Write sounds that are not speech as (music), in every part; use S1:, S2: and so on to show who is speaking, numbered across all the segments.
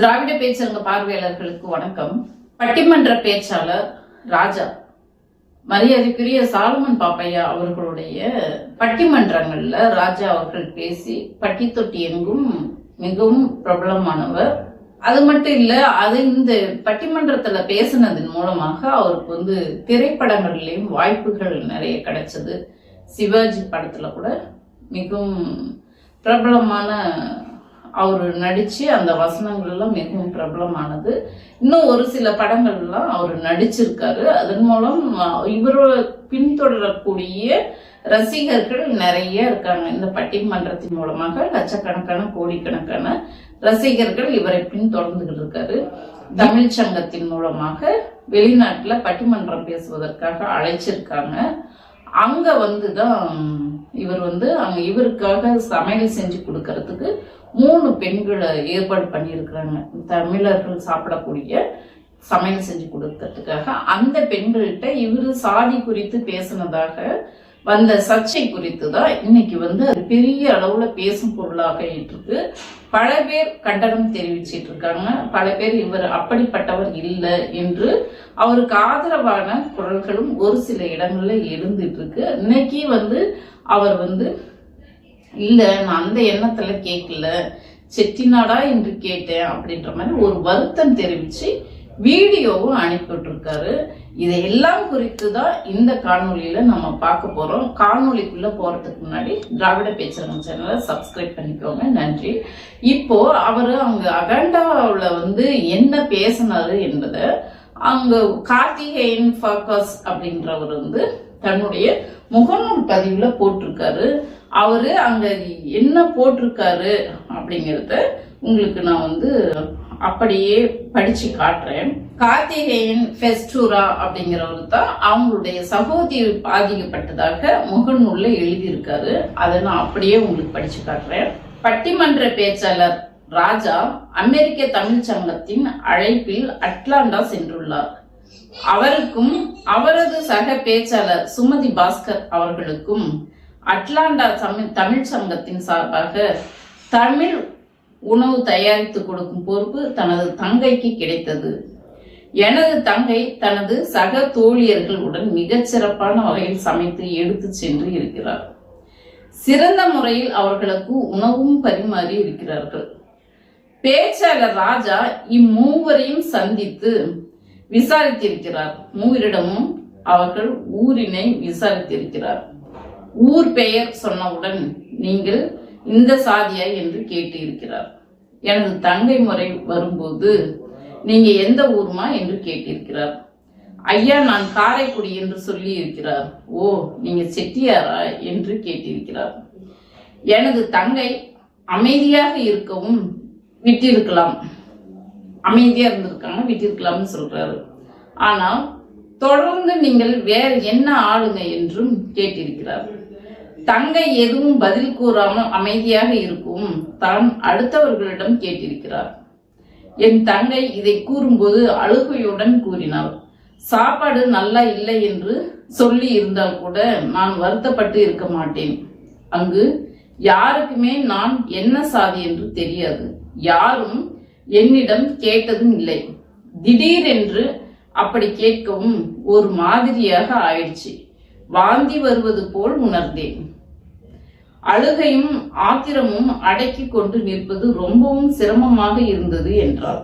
S1: திராவிட பேச்சரங்க பார்வையாளர்களுக்கு வணக்கம். பட்டிமன்ற பேச்சாளர் ராஜா மரியாதைக்குரிய சாலமன் பாப்பையா அவர்களுடைய பட்டிமன்றங்கள்ல ராஜா அவர்கள் பேசி பட்டி தொட்டி எங்கும் மிகவும் பிரபலமானவர். அது மட்டும் இல்ல அது இந்த பட்டிமன்றத்துல பேசினதன் மூலமாக அவருக்கு வந்து திரைப்படங்கள்லயும் வாய்ப்புகள் நிறைய கிடைச்சது. சிவாஜி படத்துல கூட மிகவும் பிரபலமான அவர் நடித்து அந்த வசனங்கள்லாம் மிகவும் பிரபலமானது. இன்னும் ஒரு சில படங்கள்லாம் அவர் நடிச்சிருக்காரு. அதன் மூலம் இவரை பின்தொடரக்கூடிய ரசிகர்கள் நிறைய இருக்காங்க. இந்த பட்டிமன்றத்தின் மூலமாக லட்சக்கணக்கான கோடிக்கணக்கான ரசிகர்கள் இவரை பின்தொடர்ந்துகிட்டு இருக்காரு. தமிழ் சங்கத்தின் மூலமாக வெளிநாட்டுல பட்டிமன்றம் பேசுவதற்காக அழைச்சிருக்காங்க. அங்க வந்துதான் இவர் வந்து அங்க இவருக்காக சமையல் செஞ்சு கொடுக்கறதுக்கு மூணு பெண்களை ஏற்பாடு பண்ணியிருக்கிறாங்க. தமிழர்கள் சாப்பிடக்கூடிய சமையல் செஞ்சு கொடுத்ததுக்காக அந்த பெண்கள்கிட்ட இவர் சாதி குறித்து பேசினதாக வந்த சர்ச்சை குறித்து தான் இன்னைக்கு வந்து அது பெரிய அளவுல பேசும் பொருளாக இருக்கு. பல பேர் கண்டனம் தெரிவிச்சிட்டு இருக்காங்க. பல பேர் இவர் அப்படிப்பட்டவர் இல்லை என்று அவருக்கு ஆதரவான குரல்களும் ஒரு சில இடங்கள்ல எழுந்துட்டு இருக்கு. இன்னைக்கு வந்து அவர் வந்து இல்லை நான் அந்த எண்ணத்துல கேட்கல செட்டிநாடா என்று கேட்டேன் அப்படின்ற மாதிரி ஒரு வருத்தம் தெரிவிச்சு வீடியோவும் அனுப்பிவிட்டிருக்காரு. இதையெல்லாம் குறித்து தான் இந்த காணொலியில் நம்ம பார்க்க போகிறோம் காணொலிக்குள்ளே போகிறதுக்கு முன்னாடி திராவிட பேச்சரங்க சேனலை சப்ஸ்கிரைப் பண்ணிக்கோங்க. நன்றி. இப்போ அவர் அவங்க அகண்டாவில் வந்து என்ன பேசினாரு என்பதை அங்க கார்த்திகேயன் ஃபோக்கஸ் அப்படின்றவர் வந்து தன்னுடைய முகநூல் பதிவில் போட்டிருக்காரு. அவரு அங்க என்ன போட்டிருக்காரு அப்படிங்கறத உங்களுக்கு நான் வந்து அப்படியே படிச்சு காட்டுறேன். கார்த்திகேயன் ஃபெஸ்டூரா அப்படிங்கிறவர் தான் அவங்களுடைய சகோதரி பாதிக்கப்பட்டதாக முகநூல்ல எழுதியிருக்காரு. அதை நான் அப்படியே உங்களுக்கு படிச்சு காட்டுறேன். பட்டிமன்ற பேச்சாளர் ராஜா அமெரிக்க தமிழ் சங்கத்தின் அழைப்பில் அட்லாண்டா சென்றுள்ளார். அவருக்கும் அவரது சக பேச்சாளர் சுமதி பாஸ்கர் அவர்களுக்கும் அட்லாண்டா தமிழ் தமிழ் சங்கத்தின் சார்பாக தமிழ் உணவு தயாரித்து கொடுக்கும் பொறுப்பு தனது தங்கைக்கு கிடைத்தது. எனது தங்கை தனது சக தோழியர்களுடன் மிகச் சிறப்பான வகையில் சமைத்து எடுத்து சென்று இருக்கிறார். சிறந்த முறையில் அவர்களுக்கு உணவும் பரிமாறி இருக்கிறார்கள். பேச்சாளர் ராஜா இம்மூவரையும் சந்தித்து விசாரித்திருக்கிறார். மூவரிடமும் அவர்கள் ஊரினை விசாரித்திருக்கிறார். ஊர் பெயர் சொன்னவுடன் நீங்கள் இந்த சாதியா என்று கேட்டு இருக்கிறார் எனது தங்கை முறை வரும்போது நீங்க எந்த ஊர்மா என்று கேட்டிருக்கிறார். ஐயா நான் காரைக்குடி என்று சொல்லி இருக்கிறார் ஓ நீங்க செட்டியாரா என்று கேட்டிருக்கிறார். எனது தங்கை அமைதியாக இருக்கவும் விட்டிருக்கலாம். அமைதியா இருந்திருக்காங்க விட்டிருக்கலாம்னு சொல்றாரு. ஆனால் தொடர்ந்து நீங்கள் வேற என்ன ஆளுங்க என்றும் கேட்டிருக்கிறார். தங்கை எதுவும் பதில் கூறாமல் அமைதியாக இருக்கும் தான் அடுத்தவர்களிடம் கேட்டிருக்கிறார். என் தங்கை இதை கூறும்போது அழுகையுடன் கூறினார் சாப்பாடு நல்லா இல்லை என்று சொல்லி இருந்தால் கூட நான் வருத்தப்பட்டு இருக்க மாட்டேன். அங்கு யாருக்குமே நான் என்ன சாதி என்று தெரியாது. யாரும் என்னிடம் கேட்டதும் இல்லை. திடீரென்று அப்படி கேட்கவும் ஒரு மாதிரியாக ஆயிடுச்சு. வாந்தி வருவது போல் உணர்ந்தேன். அழுகையும் ஆத்திரமும் அடக்கி கொண்டு நிற்பது ரொம்பவும் சிரமமாக இருந்தது என்றார்.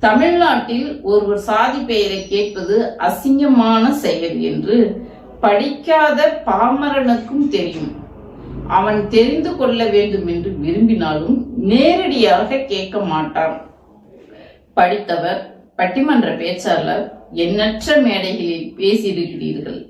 S1: தமிழ்நாட்டில் ஒருவர் சாதி பெயரை கேட்பது அசிங்கமான செயல் என்று படிக்காத பாமரனுக்கும் தெரியும். அவன் தெரிந்து கொள்ள வேண்டும் என்று விரும்பினாலும் நேரடியாக கேட்க மாட்டான். படித்தவர் பட்டிமன்ற பேச்சாளர் எண்ணற்ற மேடைகளில் பேசியிருக்கிறீர்கள்.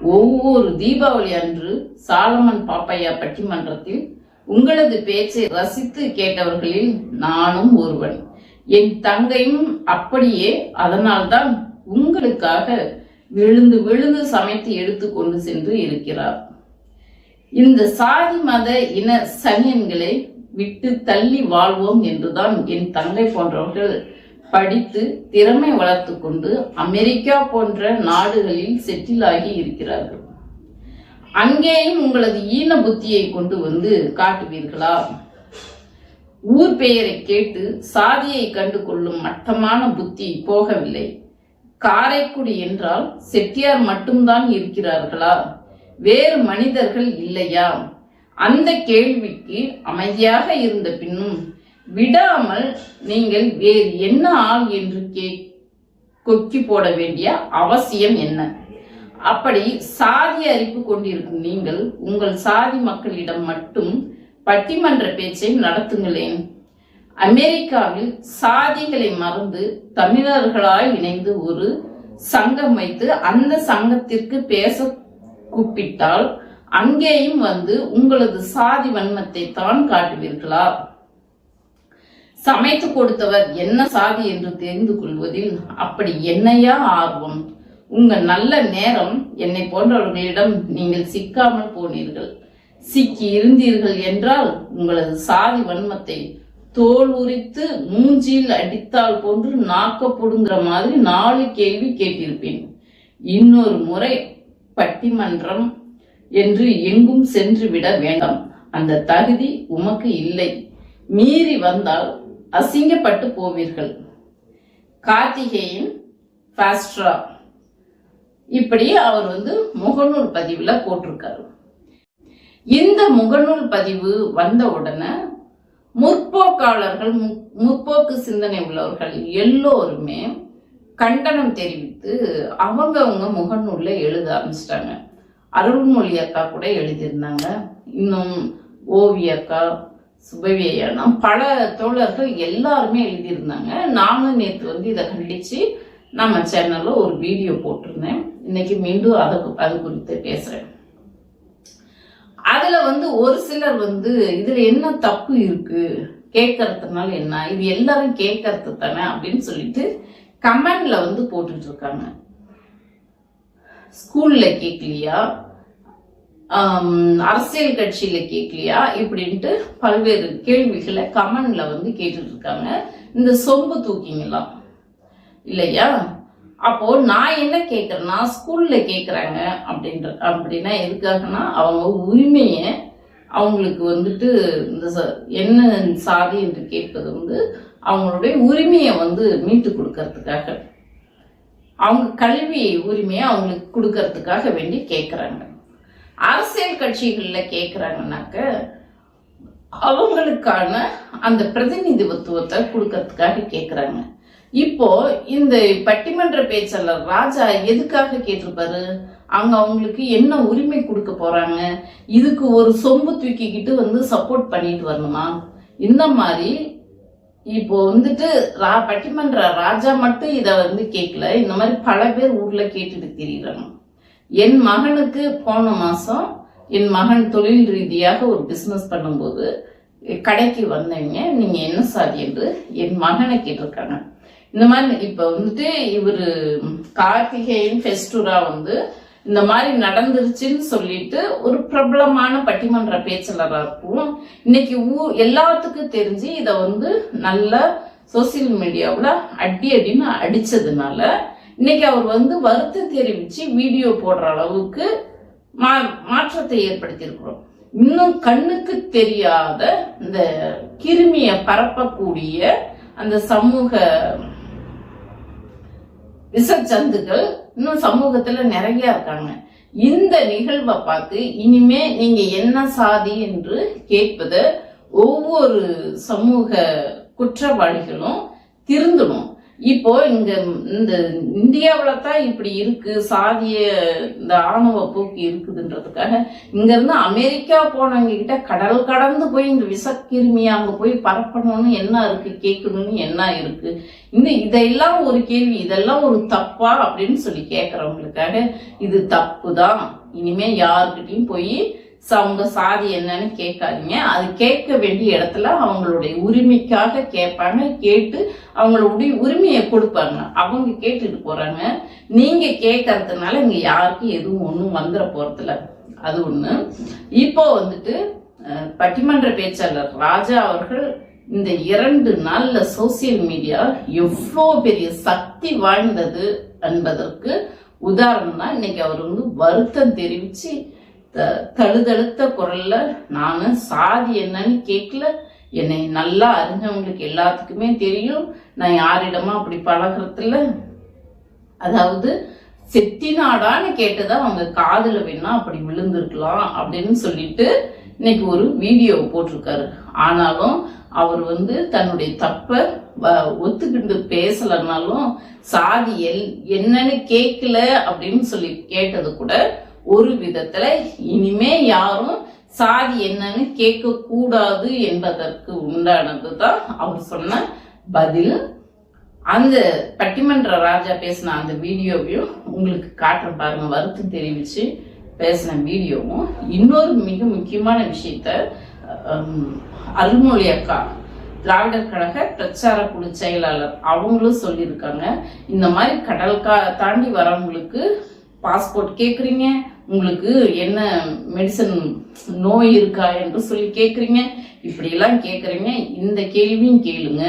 S1: ஒவ்வொரு தீபாவளி அன்று சாலமன் பாப்பையா பட்டிமன்றத்தில் உங்களது பேச்சை ரசித்து கேட்டவர்களில் நானும் ஒருவன். என் தங்கையும் அப்படியே அதனால்தான் உங்களுக்காக விழுந்து விழுந்து சமைத்து எடுத்து கொண்டு சென்று இருக்கிறார். இந்த சாதி மத இன சனியன்களை விட்டு தள்ளி வாழ்வோம் என்றுதான் என் தங்கை போன்றவர்கள் படித்து திறமை வளர்த்து கொண்டு அமெரிக்கா போன்ற நாடுகளில் செட்டில் ஆகி இருக்கிறார்கள். அங்கேயும் உங்களது ஈன புத்தியை கொண்டு வந்து காட்டுவீர்களா? ஊர் பெயரை கேட்டு சாதியை கண்டு கொள்ளும் மட்டமான புத்தி போகவில்லை. காரைக்குடி என்றால் செட்டியார் மட்டும்தான் இருக்கிறார்களா? வேறு மனிதர்கள் இல்லையா? அந்த கேள்விக்கு அமைதியாக இருந்த பின்னும் விடாமல் நீங்கள் வேறு என்ன ஆள் என்று கே கொக்கி போட வேண்டிய அவசியம் என்ன? அப்படி சாதி அறிப்பு கொண்டிருக்கும் நீங்கள் உங்கள் சாதி மக்களிடம் மட்டும் பட்டிமன்ற பேச்சை நடத்துங்களேன். அமெரிக்காவில் சாதிகளை மறந்து தமிழர்களாய் இணைந்து ஒரு சங்கம் வைத்து அந்த சங்கத்திற்கு பேச கூப்பிட்டால் அங்கேயும் வந்து உங்களது சாதி வன்மத்தை தான் காட்டுவீர்களா? சமைத்து கொடுத்தவர் என்ன சாதி என்று தெரிந்து கொள்வதில் அப்படி என்னையா ஆர்வம்? உங்கள் நல்ல நேரம் என்னை போன்றவர்களிடம் நீங்கள் சிக்காமல் போனீர்கள். சிக்கி இருந்தீர்கள் என்றால் உங்களது சாதி வன்மத்தை தோல் உரித்து மூஞ்சியில் அடித்தால் போன்று நாக்கப்படுங்கிற மாதிரி நாலு கேள்வி கேட்டிருப்பேன். இன்னொரு முறை பட்டிமன்றம் என்று எங்கும் சென்று விட வேண்டாம். அந்த தகுதி உமக்கு இல்லை. மீறி வந்தால் அசிங்கப்பட்டு போவீர்கள். கார்த்திகேயன் பாஸ்ட்ரா இப்படி அவர் வந்து முகநூல் பதிவுல போட்டிருக்காரு. இந்த முகநூல் பதிவு வந்த உடனே முற்போக்காளர்கள் முற்போக்கு சிந்தனை உள்ளவர்கள் எல்லோருமே கண்டனம் தெரிவித்து அவங்கவுங்க முகநூல்ல எழுத ஆரம்பிச்சிட்டாங்க. அருள்மொழி அக்கா கூட எழுதியிருந்தாங்க. இன்னும் ஓவியக்கா அக்கா பல தோழர்கள் எல்லாருமே எழுதியிருந்தாங்க. நானும் நேற்று வந்து இதை கண்டித்து நம்ம சேனலில் ஒரு வீடியோ போட்டிருந்தேன். இன்னைக்கு மீண்டும் அதை அது குறித்து பேசுகிறேன் அதில் வந்து ஒரு சிலர் வந்து இதில் என்ன தப்பு இருக்குது கேட்கறதுனால என்ன? இது எல்லாரும் கேட்கறது தானே? அப்படின்னு சொல்லிட்டு கமெண்ட்ல வந்து போட்டுட்டு இருக்காங்க. ஸ்கூல்ல கேட்கலையா அரசியல் கட்சியில கேட்கலையா இப்படின்ட்டு பல்வேறு கேள்விகளை கமெண்ட்ல வந்து கேட்டுட்டு இருக்காங்க இந்த சொம்பு தூக்கிங்களாம் இல்லையா? அப்போ நான் என்ன கேட்கறேன்னா ஸ்கூல்ல கேட்கறாங்க அப்படின்ற அப்படின்னா எதுக்காகனா அவங்க உரிமையை அவங்களுக்கு வந்துட்டு இந்த ச- என்ன சாதி என்று கேட்பது வந்து அவங்களுடைய உரிமையை வந்து மீட்டு கொடுக்கறதுக்காக. அவங்க கல்வி உரிமையை அவங்களுக்கு கொடுக்கறதுக்காக வேண்டி கேட்கறாங்க அரசியல் கட்சிகளில் கேட்குறாங்கனாக்க அவங்களுக்கான அந்த பிரதிநிதித்துவத்தை கொடுக்கறதுக்காக கேட்குறாங்க இப்போ இந்த பட்டிமன்ற பேச்சாளர் ராஜா எதுக்காக கேட்டிருப்பாரு? அங்க அவங்களுக்கு என்ன உரிமை கொடுக்க போறாங்க? இதுக்கு ஒரு சொம்பு தூக்கிக்கிட்டு வந்து சப்போர்ட் பண்ணிட்டு வரணுமா? இந்த மாதிரி இப்போ வந்துட்டு ரா பட்டிமன்ற ராஜா மட்டும் இதை வந்து கேட்கல இந்த மாதிரி பல பேர் ஊர்ல கேட்டுட்டு திரியிறாங்க. என் மகனுக்கு போன மாதம் என் மகன் தொழில் ரீதியாக ஒரு பிஸ்னஸ் பண்ணும்போது கடைக்கு வந்தவங்க நீங்கள் என்ன சாதி என்று என் மகனை கேட்டிருக்காங்க. இந்த மாதிரி இப்போ வந்துட்டு இவர் கார்த்திகேயன் ஃபெஸ்டுரா வந்து இந்த மாதிரி நடந்துருச்சுன்னு சொல்லிட்டு ஒரு பிரபலமான பட்டிமன்ற பேச்சாளராக இருக்கும் இன்னைக்கு ஊ எல்லாத்துக்கும் தெரிஞ்சு இதை வந்து நல்ல சோசியல் மீடியாவில் அடி அடின்னு அடித்ததுனால இன்னைக்கு அவர் வந்து வருத்தம் தெரிவிச்சு வீடியோ போடுற அளவுக்கு மா மாற்றத்தை ஏற்படுத்தியிருக்கிறோம். இன்னும் கண்ணுக்கு தெரியாத இந்த கிருமியை பரப்பக்கூடிய அந்த சமூக விசச்சந்துகள் இன்னும் சமூகத்துல நிறைய இருக்காங்க. இந்த நிகழ்வை பார்த்து இனிமே நீங்க என்ன சாதி என்று கேட்பது ஒவ்வொரு சமூக குற்றவாளிகளும் திருந்தணும். இப்போ இங்க இந்த இந்தியாவில் தான் இப்படி இருக்கு சாதிய இந்த ஆணவ போக்கு இருக்குதுன்றதுக்காக இங்க இருந்து அமெரிக்கா போனவங்க கிட்ட கடல் கடந்து போய் இந்த விசக்கிருமியை அங்க போய் பரப்பணும்னு என்ன இருக்கு கேட்கணும்னு என்ன இருக்கு? இந்த இதெல்லாம் ஒரு கேள்வி இதெல்லாம் ஒரு தப்பா அப்படின்னு சொல்லி கேட்கறவங்களுக்காக இது தப்பு தான் இனிமே யாருக்கிட்டையும் போய் ஸோ அவங்க சாதி என்னன்னு கேட்காதீங்க. அது கேட்க வேண்டிய இடத்துல அவங்களுடைய உரிமைக்காக கேட்பாங்க. கேட்டு அவங்களுடைய உரிமையை கொடுப்பாங்க. அவங்க கேட்டுட்டு போறாங்க. நீங்க கேட்கறதுனால இங்க யாருக்கும் எதுவும் ஒன்றும் வந்துட போறதில்ல. அது ஒண்ணு. இப்போ வந்துட்டு பட்டிமன்ற பேச்சாளர் ராஜா அவர்கள் இந்த இரண்டு நாள்ல சோசியல் மீடியா எவ்வளோ பெரிய சக்தி வாய்ந்தது என்பதற்கு உதாரணம் தான் இன்னைக்கு அவர் வந்து வருத்தம் தெரிவிச்சு தழுதழுத்த குரல்ல நான் சாதி என்னன்னு கேட்கல என்னை நல்லா அறிஞ்சவங்களுக்கு எல்லாத்துக்குமே தெரியும். நான் யாரிடமா அப்படி பழகிறதில்ல. அதாவது செட்டினாடான்னு கேட்டதை அவங்க காதில் வேணா அப்படி விழுந்திருக்கலாம் அப்படின்னு சொல்லிட்டு இன்னைக்கு ஒரு வீடியோ போட்டிருக்காரு. ஆனாலும் அவர் வந்து தன்னுடைய தப்பை வ- ஒத்துக்கிட்டு பேசலனாலும் சாதி எல் என்னன்னு கேட்கல அப்படின்னு சொல்லி கேட்டது கூட ஒரு விதத்துல இனிமே யாரும் சாதி என்னன்னு கேட்க கூடாது என்பதற்கு உண்டானது தான் அவர் சொன்ன பதில். அந்த பட்டிமன்ற ராஜா பேசின அந்த வீடியோவையும் உங்களுக்கு காட்டுறேன் பாருங்க. வருத்தம் தெரிவிச்சு பேசின வீடியோவும். இன்னொரு மிக முக்கியமான விஷயத்த அருள்மொழி அக்கா திராவிடர் கழக பிரச்சார குழு செயலாளர் அவங்களும் சொல்லியிருக்காங்க. இந்த மாதிரி கடல் கா தாண்டி வரவங்களுக்கு பாஸ்போர்ட் கேட்குறீங்க உங்களுக்கு என்ன மெடிசன் நோய் இருக்கா என்று சொல்லி கேட்குறீங்க இப்படியெல்லாம் கேட்குறீங்க இந்த கேள்வியும் கேளுங்க.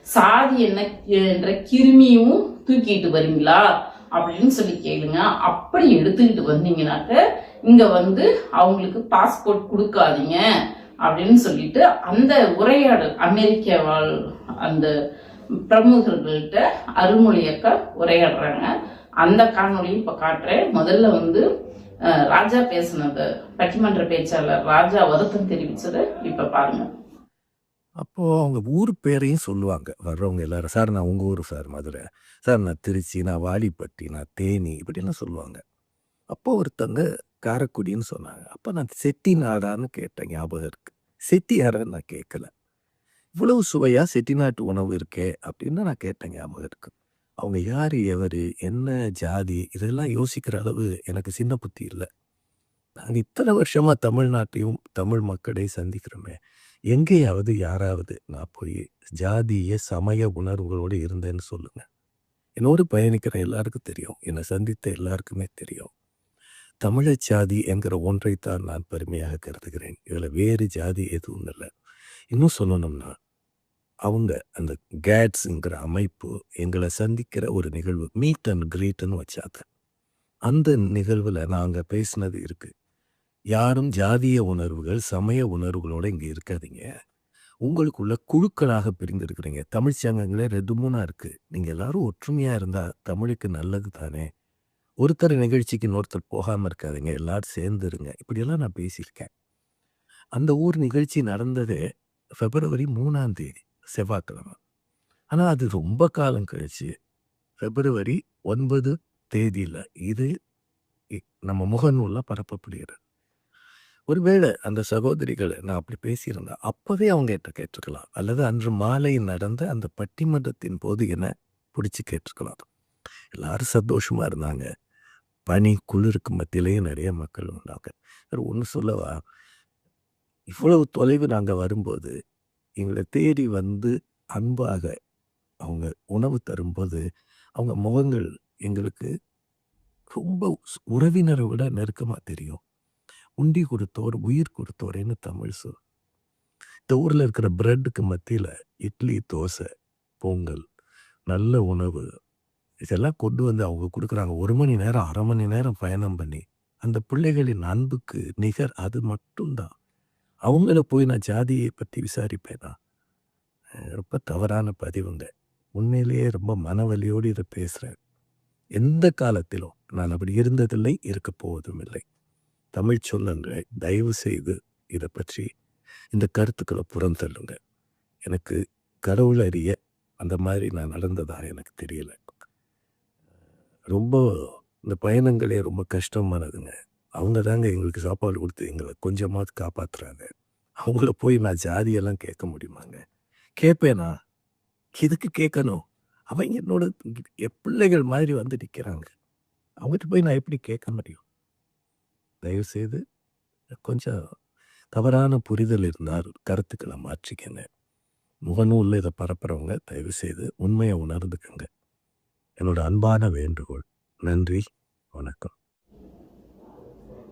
S1: சாதி என்ன என்ற கிருமியும் தூக்கிட்டு வரீங்களா? அப்படின்னு சொல்லி கேளுங்க. அப்படி எடுத்துக்கிட்டு வந்தீங்கனாக்க இங்க வந்து அவங்களுக்கு பாஸ்போர்ட் கொடுக்காதீங்க அப்படின்னு சொல்லிட்டு அந்த உரையாடல் அமெரிக்க வாழ் அந்த பிரமுகர்கள்ட்ட அருள்மொழியக்க உரையாடுறாங்க. அந்த காணொலியும் இப்ப காட்டுறேன். முதல்ல வந்து ராஜா பேசினது பட்டிமன்ற பேச்சாளர் ராஜா வருத்தம் தெரிவிச்சதை இப்ப பாருங்க.
S2: அப்போ அவங்க ஊர் பேரையும் சொல்லுவாங்க. வர்றவங்க எல்லாரும் சார் நான் உங்க ஊர் சார் மதுரை. சார் நான் திருச்சி நான் வாலிப்பட்டி நான் தேனி இப்படிலாம் சொல்லுவாங்க. அப்போ ஒருத்தங்க காரைக்குடின்னு சொன்னாங்க. அப்போ நான் செட்டி நாடான்னு கேட்டேன் ஞாபகம் இருக்கு. செட்டியாரன்னு நான் கேட்கல. இவ்வளவு சுவையா செட்டிநாட்டு உணவு இருக்கே அப்படின்னு நான் கேட்டேன் ஞாபகம் இருக்கு. அவங்க யார் எவர் என்ன ஜாதி இதெல்லாம் யோசிக்கிற அளவு எனக்கு சின்ன புத்தி இல்லை. நாங்கள் இத்தனை வருஷமா தமிழ்நாட்டையும் தமிழ் மக்களையும் சந்திக்கிறோமே எங்கேயாவது யாராவது நான் போய் ஜாதிய சமய உணர்வுகளோடு இருந்தேன்னு சொல்லுங்க. என்னோடு பயணிக்கிற எல்லாருக்கும் தெரியும் என்னை சந்தித்த எல்லாருக்குமே தெரியும். தமிழர் ஜாதி என்கிற ஒன்றைத்தான் நான் பெருமையாக கருதுகிறேன். இதில் வேறு ஜாதி எதுவும் இல்லை. இன்னும் சொல்லணும்னா அவங்க அந்த கேட்ஸுங்கிற அமைப்பு எங்களை சந்திக்கிற ஒரு நிகழ்வு மீட் அண்ட் கிரீட்னு வச்சாங்க. அந்த நிகழ்வில் நாங்கள் பேசினது இருக்கு. யாரும் ஜாதிய உணர்வுகள் சமய உணர்வுகளோட இங்கே இருக்காதீங்க. உங்களுக்குள்ள குழுக்களாக பிரிந்திருக்கிறீங்க. தமிழ் சங்கங்களே ரெண்டு மூணா இருக்கு. நீங்கள் எல்லாரும் ஒற்றுமையா இருந்தா தமிழுக்கு நல்லது தானே. ஒருத்தர் நிகழ்ச்சிக்கு இன்னொருத்தர் போகாமல் இருக்காதீங்க. எல்லாரும் சேர்ந்துருங்க. இப்படியெல்லாம் நான் பேசியிருக்கேன். அந்த ஊர் நிகழ்ச்சி நடந்ததே பிப்ரவரி மூணாம் தேதி. செவ்வாய்க்கிழமை. ஆனால் அது ரொம்ப காலம் கழிச்சு பிப்ரவரி ஒன்பது தேதியில் இது இ- நம்ம முகநூலில் பரப்பப்படுகிறது. ஒருவேளை அந்த சகோதரிகள் நான் அப்படி பேசியிருந்தேன் அப்போவே அவங்க என்கிட்ட கேட்டிருக்கலாம். அல்லது அன்று மாலை நடந்த அந்த பட்டிமன்றத்தின் போது என்ன பிடிச்சி கேட்டிருக்கலாம். எல்லாரும் சந்தோஷமாக இருந்தாங்க. பனி குளிருக்கு மத்தியிலேயே நிறைய மக்கள் உண்டாங்க ஒன்று சொல்லவா? இவ்வளவு தொலைவு நாங்கள் வரும்போது எங்களை தேடி வந்து அன்பாக அவங்க உணவு தரும்போது அவங்க முகங்கள் எங்களுக்கு ரொம்ப உறவினரை விட நெருக்கமாக தெரியும். உண்டி கொடுத்தோர் உயிர் கொடுத்தோரேன்னு தமிழ் சொல். இந்த ஊரில் இருக்கிற பிரெட்டுக்கு மத்தியில் இட்லி தோசை பொங்கல் நல்ல உணவு இதெல்லாம் கொண்டு வந்து அவங்க கொடுக்குறாங்க. ஒரு மணி நேரம் அரை மணி நேரம் பயணம் பண்ணி அந்த பிள்ளைகளின் அன்புக்கு நிகர் அது மட்டும்தான். அவங்கள போய் நான் ஜாதியை பற்றி விசாரிப்பேனா? ரொம்ப தவறான பதிவுங்க. உண்மையிலேயே ரொம்ப மனவலியோடு இதை பேசுகிறேன் எந்த காலத்திலும் நான் அப்படி இருந்ததில்லை இருக்க போவதும் இல்லை. தமிழ் சொல்லுங்க தயவு செய்து இதை பற்றி இந்த கருத்துக்களை புறந்தள்ளுங்க எனக்கு கடவுள் அறிய அந்த மாதிரி நான் நடந்ததாக எனக்கு தெரியல. ரொம்ப இந்த பயணங்களே ரொம்ப கஷ்டமானதுங்க. அவங்க தாங்க எங்களுக்கு சாப்பாடு கொடுத்து எங்களை கொஞ்சமாவது காப்பாற்றுறாங்க அவங்கள போய் நான் ஜாதியெல்லாம் கேட்க முடியுமாங்க? கேட்பேனா எதுக்கு கேட்கணும் அவங்க என்னோட பிள்ளைகள் மாதிரி வந்து நிற்கிறாங்க அவங்ககிட்ட போய் நான் எப்படி கேட்க முடியும்? தயவுசெய்து கொஞ்சம் தவறான புரிதல் இருந்தால் கருத்துக்களை மாற்றிக்கங்க. முகநூலில் இதை பரப்புகிறவங்க தயவு செய்து உண்மையை உணர்ந்துக்கங்க. என்னோட அன்பான வேண்டுகோள். நன்றி. வணக்கம்.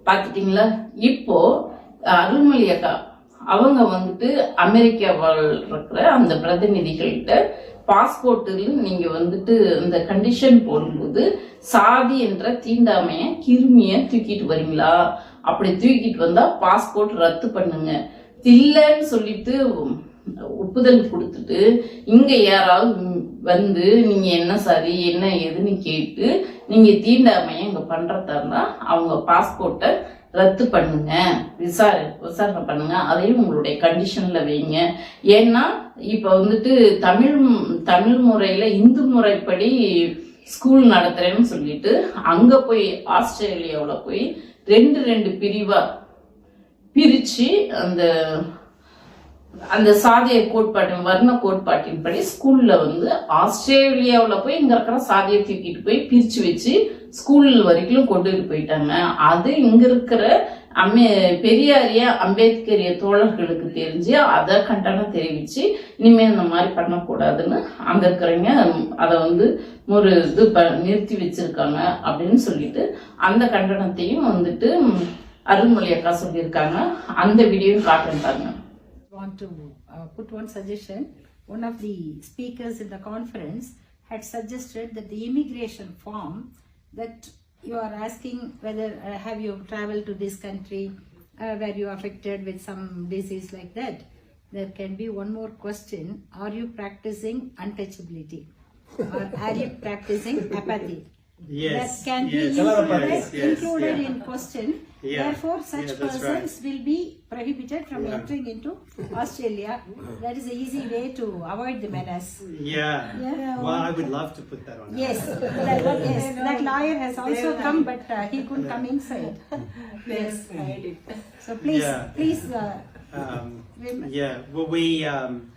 S1: பார்த்துட்டிங்களா இப்போ அருள்மொழி அக்கா அவங்க வந்துட்டு அமெரிக்காவில் இருக்கிற அந்த பிரதிநிதிகள்கிட்ட பாஸ்போர்ட்டில் நீங்கள் வந்துட்டு இந்த கண்டிஷன் போடும்போது சாதி என்ற தீண்டாமையை கிருமியை தூக்கிட்டு வரீங்களா? அப்படி தூக்கிட்டு வந்தால் பாஸ்போர்ட் ரத்து பண்ணுங்க. இல்லைன்னு சொல்லிட்டு ஒப்புதல் கொடுத்துட்டு இங்க யாராவது வந்து நீங்க என்ன சரி என்ன ஏதுன்னு கேட்டு நீங்க தீண்டாமையை இங்க பண்றதா இருந்தா அவங்க பாஸ்போர்ட்டை ரத்து பண்ணுங்க. விசாரி விசாரணை பண்ணுங்க. அதையும் உங்களுடைய கண்டிஷன்ல வைங்க. ஏன்னா இப்ப வந்துட்டு தமிழ் தமிழ் முறையில இந்து முறைப்படி ஸ்கூல் நடத்துறேன்னு சொல்லிட்டு அங்க போய் ஆஸ்திரேலியாவில் போய் ரெண்டு ரெண்டு பிரிவா பிரிச்சு அந்த அந்த சாதிய கோட்பாட்டின் வர்ண கோட்பாட்டின்படி ஸ்கூல்ல வந்து ஆஸ்திரேலியாவில் போய் இங்க இருக்கிற சாதியை தூக்கிட்டு போய் பிரிச்சு வச்சு ஸ்கூல் வரைக்கும் கொண்டுட்டு போயிட்டாங்க. அது இங்க இருக்கிற அம்மே பெரியாரிய அம்பேத்கரிய தோழர்களுக்கு தெரிஞ்சு அதை கண்டனம் தெரிவிச்சு இனிமே இந்த மாதிரி பண்ணக்கூடாதுன்னு அங்க இருக்கிறவங்க அதை வந்து ஒரு இது ப- நிறுத்தி வச்சிருக்காங்க அப்படின்னு சொல்லிட்டு அந்த கண்டனத்தையும் வந்துட்டு அருள்மொழி அக்கா சொல்லியிருக்காங்க. அந்த வீடியோவும் காட்டுறேன்
S3: want to uh, put one suggestion. One of the speakers in the conference had suggested that the immigration form that you are asking whether uh, have you traveled to this country, uh, were you affected with some disease like that. There can be one more question: Are you practicing untouchability, or are you practicing apathy?
S4: Yes.
S3: That can be
S4: yes,
S3: included,
S4: yes, yes,
S3: included
S4: yeah.
S3: in question.
S4: Yeah,
S3: Therefore, such
S4: yeah, that's
S3: persons will be prohibited from
S4: Yeah.
S3: entering into Australia. That is the easy way to avoid the menace.
S4: Yeah.
S3: Yeah.
S4: Well, I would love to put that on.
S3: Yes, that, yes, that lawyer has also come, but uh, he couldn't come inside. (laughs) Yes. So please,
S4: Yeah.
S3: please, uh,
S4: Um, yeah. Well, we, um,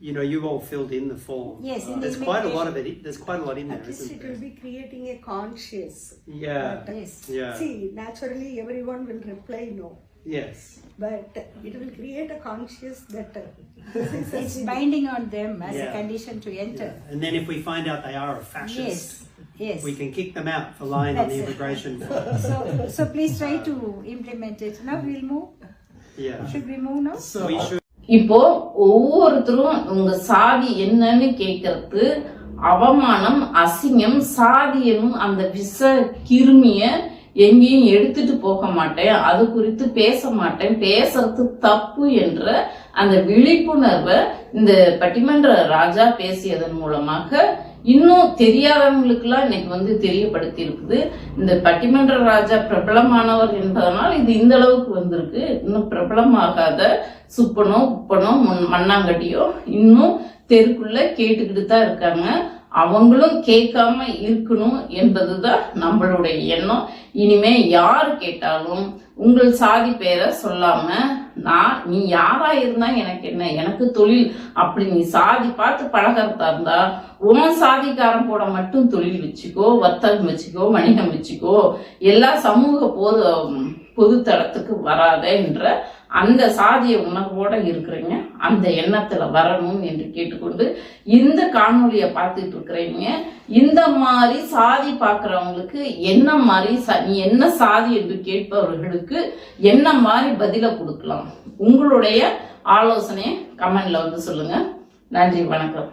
S4: you know, you all filled in the form.
S3: Yes, in the
S4: There's quite a lot of it. There's quite a lot in there,
S5: At least
S4: isn't
S5: it will
S4: there?
S5: be creating a conscious.
S4: Yeah.
S3: yes.
S4: Yeah.
S5: See, naturally everyone will reply no,
S4: Yes.
S5: but it will create a conscious that uh, (laughs) this is a
S3: It's binding on them as a condition to enter.
S4: And then if we find out they are a fascist,
S3: Yes, yes.
S4: we can kick them out for lying on the immigration (laughs) form.
S3: So, so please try to implement it. Now we'll move.
S4: Yeah.
S3: Should we move now?
S4: So we should.
S1: இப்போ ஒவ்வொருத்தரும் உங்க சாதி என்னன்னு கேட்கறது அவமானம் அசிங்கம் சாதியனும் அந்த விஷ கிருமிய எங்கேயும் எடுத்துட்டு போக மாட்டேன். அது குறித்து பேச மாட்டேன். பேசுறது தப்பு என்ற அந்த விழிப்புணர்வை இந்த பட்டிமன்ற ராஜா பேசியதன் மூலமாக இன்னும் தெரியாதவங்களுக்குலாம் இன்னைக்கு வந்து தெரியப்படுத்தி இருக்குது இந்த பட்டிமன்ற ராஜா பிரபலமானவர் என்பதனால் இது இந்த அளவுக்கு வந்திருக்கு. இன்னும் பிரபலமாகாத சுப்பனோ உப்பனோ மண்- மண்ணாங்கட்டியோ இன்னும் தெருக்குள்ள கேட்டுக்கிட்டு தான் இருக்காங்க. அவங்களும் கேட்காம இருக்கணும் என்பதுதான் நம்மளுடைய எண்ணம். இனிமே யார் கேட்டாலும் உங்கள் சாதி பேரை சொல்லாம நான் நீ யாரா இருந்தா எனக்கு என்ன? எனக்கு தொழில். அப்படி நீ சாதி பார்த்து பழகிறதா இருந்தா உன் சாதிக்காரன் கூட மட்டும் தொழில் வச்சுக்கோ வர்த்தகம் வச்சுக்கோ வணிகம் வச்சுக்கோ எல்லா சமூக பொது பொதுத்தளத்துக்கு வராத என்ற அந்த சாதிய உணர்வோட இருக்கிறீங்க அந்த எண்ணத்துல வரணும் என்று கேட்டுக்கொண்டு இந்த காணொலியை பார்த்துட்டு இருக்கிறீங்க. இந்த மாதிரி சாதி பார்க்கறவங்களுக்கு என்ன மாதிரி நீ என்ன சாதி என்று கேட்பவர்களுக்கு என்ன மாதிரி பதில கொடுக்கலாம்? உங்களுடைய ஆலோசனையை கமெண்ட்ல வந்து சொல்லுங்க. நன்றி வணக்கம்.